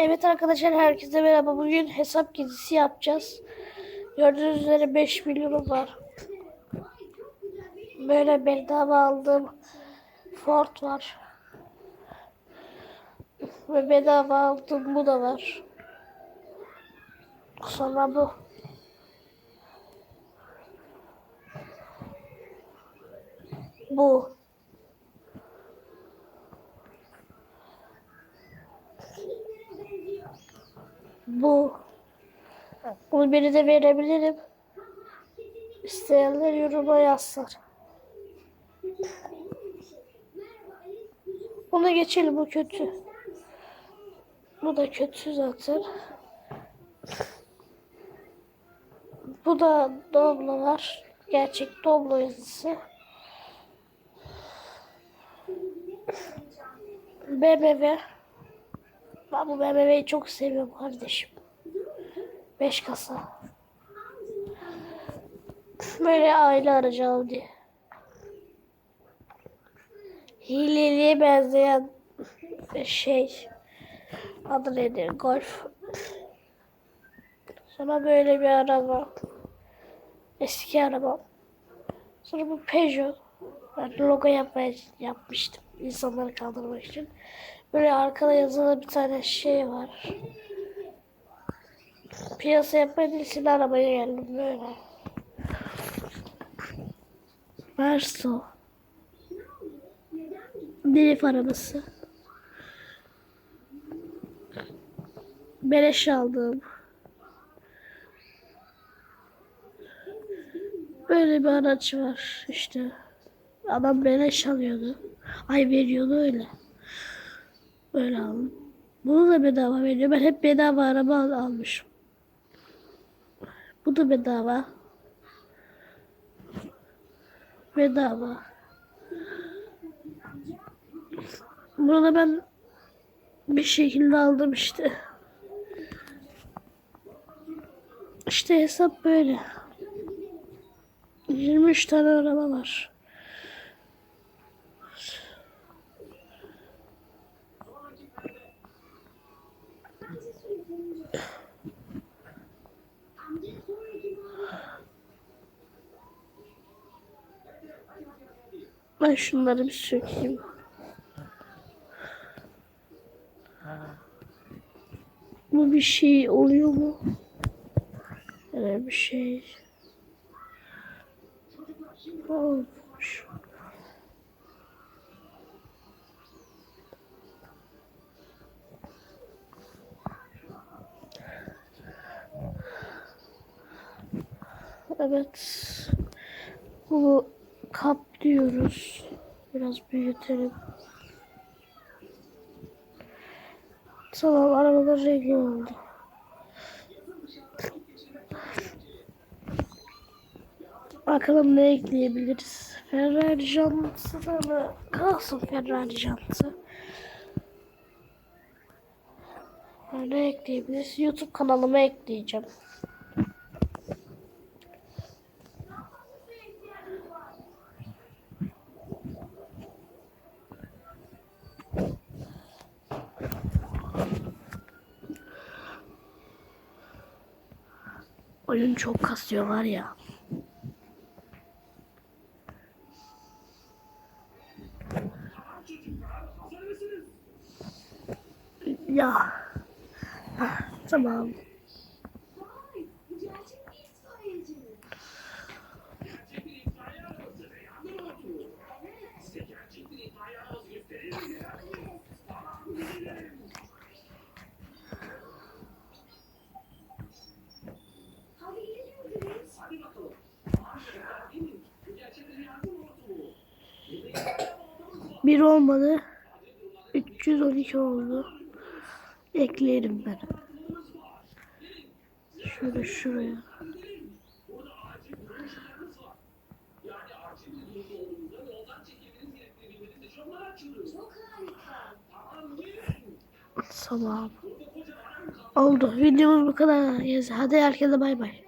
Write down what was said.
Evet arkadaşlar herkese merhaba. Bugün hesap gezisi yapacağız. Gördüğünüz üzere 5 milyonum var. Böyle bedava aldığım Ford var. Ve bedava aldığım bu da var. Sonra bu. Bu. Bu. Bunu birine verebilirim. İsteyenler yoruma yazsın. Bunu geçelim bu kötü. Bu da kötü zaten. Bu da Doblo var. Gerçek Doblo yazısı. BMW. Ben bu BMW'yi çok seviyorum kardeşim. 5 kasa. Böyle aile aracı Audi. Hileliye benzeyen şey. Adı nedir? Golf. Sonra böyle bir araba. Eski araba. Sonra bu Peugeot. Ben logo yapmaya yapmıştım. insanları kaldırmak için. Böyle arkada yazılı bir tane şey var. Piyasa yapmak için arabaya geldim böyle. Verso. Delif arabası. Beleş aldım. Böyle bir araç var işte. Adam beleş alıyordu. Ay veriyordu öyle. Böyle aldım. Bunu da bedava veriyor. Ben hep bedava araba al- almışım. Bu da bedava. Bedava. Bunu da ben bir şekilde aldım işte. İşte hesap böyle. 23 tane araba var. Ben şunları bir sökeyim. Bu bir şey oluyor mu? Öyle bir şey. Olmuş. Evet. Bu kap diyoruz. Biraz büyütelim. Tamam arabalar renkli oldu. Bakalım ne ekleyebiliriz. Ferrari jantı da mı? Kalsın Ferrari jantı. Ne ekleyebiliriz? YouTube kanalıma ekleyeceğim. Oyun çok kasıyor var ya. Ya. Hah, Tamam. Bir olmadı. 312 oldu. Ekleyelim ben. Şöyle şuraya. Tamam. Oldu. Videomuz bu kadar. Hadi herkese bay bay.